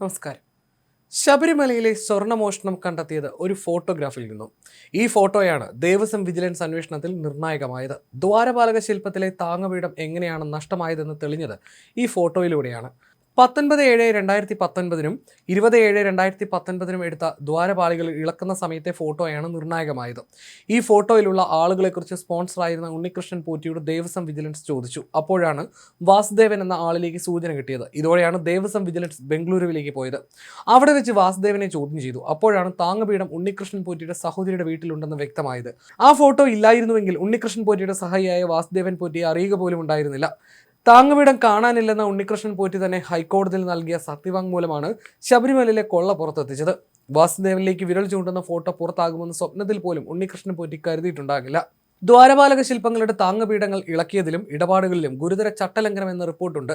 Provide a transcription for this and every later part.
നമസ്കാരം. ശബരിമലയിലെ സ്വർണമോഷണം കണ്ടെത്തിയത് ഒരു ഫോട്ടോഗ്രാഫിൽ നിന്നും. ഈ ഫോട്ടോയാണ് ദേവസ്വം വിജിലൻസ് അന്വേഷണത്തിൽ നിർണായകമായത്. ദ്വാരപാലക ശില്പത്തിലെ താങ്ങുപീഠം എങ്ങനെയാണ് നഷ്ടമായതെന്ന് തെളിഞ്ഞത് ഈ ഫോട്ടോയിലൂടെയാണ്. പത്തൊൻപത് ഏഴ് രണ്ടായിരത്തി പത്തൊൻപതിനും ഇരുപത് ഏഴ് രണ്ടായിരത്തി പത്തൊൻപതിനും എടുത്ത ദ്വാരപാളികൾ ഇളക്കുന്ന സമയത്തെ ഫോട്ടോയാണ് നിർണായകമായത്. ഈ ഫോട്ടോയിലുള്ള ആളുകളെക്കുറിച്ച് സ്പോൺസറായിരുന്ന ഉണ്ണികൃഷ്ണൻ പോറ്റിയോട് ദേവസ്വം വിജിലൻസ് ചോദിച്ചു. അപ്പോഴാണ് വാസുദേവൻ എന്ന ആളിലേക്ക് സൂചന കിട്ടിയത്. ഇതോടെയാണ് ദേവസ്വം വിജിലൻസ് ബംഗളൂരുവിലേക്ക് പോയത്. അവിടെ വെച്ച് വാസുദേവനെ ചോദ്യം ചെയ്തു. അപ്പോഴാണ് താങ്ങപീഠം ഉണ്ണികൃഷ്ണൻ പോറ്റിയുടെ സഹോദരിയുടെ വീട്ടിലുണ്ടെന്ന് വ്യക്തമായത്. ആ ഫോട്ടോ ഇല്ലായിരുന്നുവെങ്കിൽ ഉണ്ണികൃഷ്ണൻ പോറ്റിയുടെ സഹായിയായ വാസുദേവൻ പോറ്റിയെ അറിയുക പോലും ഉണ്ടായിരുന്നില്ല. താങ്ങുവിടം കാണാനില്ലെന്ന ഉണ്ണികൃഷ്ണൻ പോറ്റി തന്നെ ഹൈക്കോടതിയിൽ നൽകിയ സത്യവാങ്മൂലമാണ് ശബരിമലയിലെ കൊള്ള പുറത്തെത്തിച്ചത്. വാസുദേവനിലേക്ക് വിരൽ ചൂണ്ടുന്ന ഫോട്ടോ പുറത്താകുമെന്ന് സ്വപ്നത്തിൽ പോലും ഉണ്ണികൃഷ്ണൻ പോറ്റി കരുതിയിട്ടുണ്ടാകില്ല. ദ്വാരപാലക ശില്പങ്ങളുടെ താങ്ങുപീഠങ്ങൾ ഇളക്കിയതിലും ഇടപാടുകളിലും ഗുരുതര ചട്ടലംഘനം എന്ന റിപ്പോർട്ടുണ്ട്.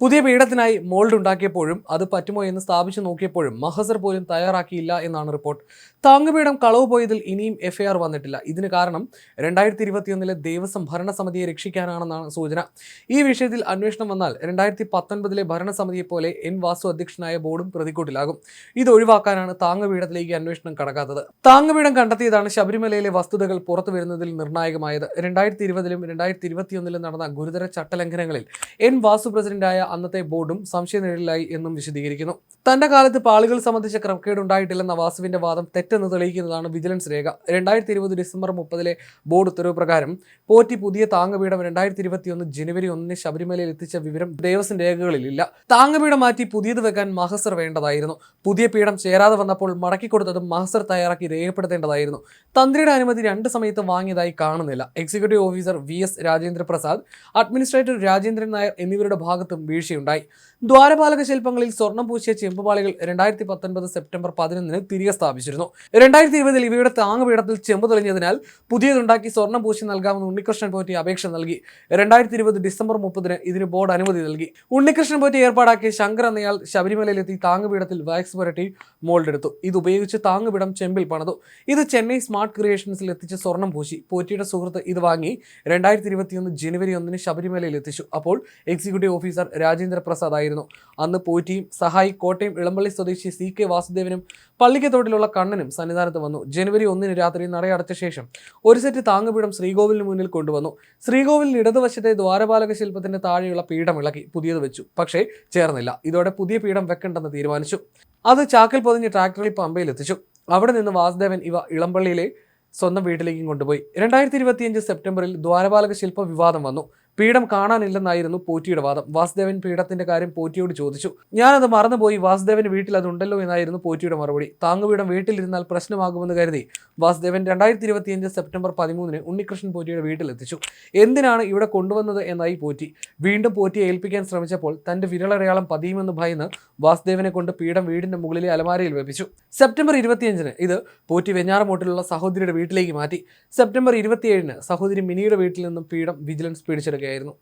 പുതിയ പീഠത്തിനായി മോൾഡ് ഉണ്ടാക്കിയപ്പോഴും അത് പറ്റുമോ എന്ന് സ്ഥാപിച്ചു നോക്കിയപ്പോഴും മഹസർ പോലും തയ്യാറാക്കിയില്ല എന്നാണ് റിപ്പോർട്ട്. താങ്ങുപീഠം കളവ് പോയതിൽ ഇനിയും എഫ്ഐആർ വന്നിട്ടില്ല. ഇതിന് കാരണം രണ്ടായിരത്തി ഇരുപത്തിയൊന്നിലെ ദേവസ്വം ഭരണസമിതിയെ രക്ഷിക്കാനാണെന്നാണ് സൂചന. ഈ വിഷയത്തിൽ അന്വേഷണം വന്നാൽ രണ്ടായിരത്തി പത്തൊൻപതിലെ ഭരണസമിതിയെ പോലെ എൻ വാസു അധ്യക്ഷനായ ബോർഡും പ്രതിക്കൂട്ടിലാകും. ഇത് ഒഴിവാക്കാനാണ് താങ്ങുപീഠത്തിലേക്ക് അന്വേഷണം കടക്കാത്തത്. താങ്ങുപീഠം കണ്ടെത്തിയതാണ് ശബരിമലയിലെ വസ്തുതകൾ പുറത്തു വരുന്നതിൽ നിർണായകമായത്. രണ്ടായിരത്തി ഇരുപതിലും രണ്ടായിരത്തി ഇരുപത്തിയൊന്നിലും നടന്ന ഗുരുതര ചട്ടലംഘനങ്ങളിൽ എൻ വാസു പ്രസിഡന്റായ അന്നത്തെ ബോർഡും സംശയനിഴലിലായി എന്നും വിശദീകരിക്കുന്നു. തന്റെ കാലത്ത് പാളികൾ സംബന്ധിച്ച ക്രമക്കേട് ഉണ്ടായിട്ടില്ലെന്ന വാസുവിന്റെ വാദം തെറ്റെന്ന് തെളിയിക്കുന്നതാണ് വിജിലൻസ് രേഖ. രണ്ടായിരത്തി ഇരുപത് ഡിസംബർ മുപ്പതിലെ ബോർഡ് ഉത്തരവ് പ്രകാരം പോറ്റി പുതിയ താങ്ങുപീഠം രണ്ടായിരത്തി ഇരുപത്തിയൊന്ന് ജനുവരി ഒന്നിന് ശബരിമലയിൽ എത്തിച്ച വിവരം ദേവസ്വം രേഖകളിലില്ല താങ്ങുപീഠം മാറ്റി പുതിയത് വെക്കാൻ മഹസർ വേണ്ടതായിരുന്നു. പുതിയ പീഠം ചേരാതെ വന്നപ്പോൾ മടക്കിക്കൊടുത്തതും മഹസർ തയ്യാറാക്കി രേഖപ്പെടുത്തേണ്ടതായിരുന്നു. തന്ത്രിയുടെ അനുമതി രണ്ട് സമയത്ത് വാങ്ങിയതായി കാണുന്നില്ല. Executive officer V S Rajendra Prasad administrator Rajendran Nair എന്നിവരുടെ ഭാഗത്തും വീഴ്ചയുണ്ടായി. ദ്വാരപാലക ശില്പങ്ങളിൽ സ്വർണം പൂശിയ ചെമ്പുപാളികൾ രണ്ടായിരത്തി പത്തൊൻപത് സെപ്റ്റംബർ പതിനൊന്നിന് തിരികെ സ്ഥാപിച്ചിരുന്നു. രണ്ടായിരത്തി ഇരുപതിൽ ഇവയുടെ താങ്ങുപീഠത്തിൽ ചെമ്പ് തെളിഞ്ഞതിനാൽ പുതിയതുണ്ടാക്കി സ്വർണം പൂശി നൽകാമെന്ന് ഉണ്ണികൃഷ്ണൻ പോറ്റി അപേക്ഷ നൽകി. രണ്ടായിരത്തി ഇരുപത് ഡിസംബർ മുപ്പതിന് ഇതിന് ബോർഡ് അനുമതി നൽകി. ഉണ്ണികൃഷ്ണൻ പോറ്റി ഏർപ്പാടാക്കിയ ശങ്കർ എന്നയാൾ ശബരിമലയിലെത്തി താങ്ങുപീഠത്തിൽ വാക്സ് പുരട്ടി മോൾഡ് എടുത്തു ഇത് ഉപയോഗിച്ച് താങ്ങുപീഠം ചെമ്പിൽ പണിതു. ഇത് ചെന്നൈ സ്മാർട്ട് ക്രിയേഷൻസിൽ എത്തിച്ച് സ്വർണം പൂശി. പോറ്റിയുടെ സുഹൃത്ത് ഇത് വാങ്ങി രണ്ടായിരത്തി ഇരുപത്തിയൊന്ന് ജനുവരി ഒന്നിന് ശബരിമലയിൽ എത്തിച്ചു. അപ്പോൾ എക്സിക്യൂട്ടീവ് ഓഫീസർ രാജേന്ദ്ര പ്രസാദ് ആയിരുന്നു. അന്ന് പോറ്റിയും സഹായി കോട്ടയം ഇളമ്പള്ളി സ്വദേശി സി കെ വാസുദേവനും പള്ളിക്കത്തോട്ടിലുള്ള കണ്ണനും സന്നിധാനത്ത് വന്നു. ജനുവരി ഒന്നിന് രാത്രി നടയടച്ച ശേഷം ഒരു സെറ്റ് താങ്ങുപീഠം ശ്രീകോവിലിന് മുന്നിൽ കൊണ്ടുവന്നു. ശ്രീകോവിലിന് ഇടതുവശത്തെ ദ്വാരപാലക ശില്പത്തിന്റെ താഴെയുള്ള പീഠം ഇളക്കി പുതിയത് വെച്ചു. പക്ഷേ ചേർന്നില്ല. ഇതോടെ പുതിയ പീഠം വെക്കണ്ടെന്ന് തീരുമാനിച്ചു. അത് ചാക്കിൽ പൊതിഞ്ഞ് ട്രാക്ടറിൽ പമ്പയിൽ എത്തിച്ചു അവിടെ നിന്ന് വാസുദേവൻ ഇവ ഇളമ്പള്ളിയിലെ സ്വന്തം വീട്ടിലേക്കും കൊണ്ടുപോയി. രണ്ടായിരത്തി ഇരുപത്തിയഞ്ച് സെപ്റ്റംബറിൽ ദ്വാരപാലക ശില്പ വിവാദം വന്നു. പീഠം കാണാനില്ലെന്നായിരുന്നു പോറ്റിയുടെ വാദം. വാസുദേവൻ പീഠത്തിന്റെ കാര്യം പോറ്റിയോട് ചോദിച്ചു. ഞാനത് മറന്നുപോയി. വാസുദേവന് വീട്ടിൽ അതുണ്ടല്ലോ എന്നായിരുന്നു പോറ്റിയുടെ മറുപടി. താങ്ങുപീഠം വീട്ടിലിരുന്നാൽ പ്രശ്നമാകുമെന്ന് കരുതി വാസുദേവൻ രണ്ടായിരത്തി ഇരുപത്തിയഞ്ച് സെപ്റ്റംബർ പതിമൂന്നിന് ഉണ്ണികൃഷ്ണൻ പോറ്റിയുടെ വീട്ടിലെത്തിച്ചു. എന്തിനാണ് ഇവിടെ കൊണ്ടുവന്നത് എന്നായി പോറ്റി. വീണ്ടും പോറ്റിയെ ഏൽപ്പിക്കാൻ ശ്രമിച്ചപ്പോൾ തന്റെ വിരളടയാളം പതിയുമെന്ന് ഭയന്ന് വാസുദേവനെ കൊണ്ട് പീഠം വീടിന്റെ മുകളിലെ അലമാരയിൽ വെപ്പിച്ചു. സെപ്റ്റംബർ ഇരുപത്തിയഞ്ചിന് ഇത് പോറ്റി വെഞ്ഞാറമൂട്ടിലുള്ള സഹോദരിയുടെ വീട്ടിലേക്ക് മാറ്റി. സെപ്റ്റംബർ ഇരുപത്തിയേഴിന് സഹോദരി മിനിയുടെ വീട്ടിൽ നിന്നും പീഠം വിജിലൻസ് പിടിച്ചെടുക്കുകയായിരുന്നു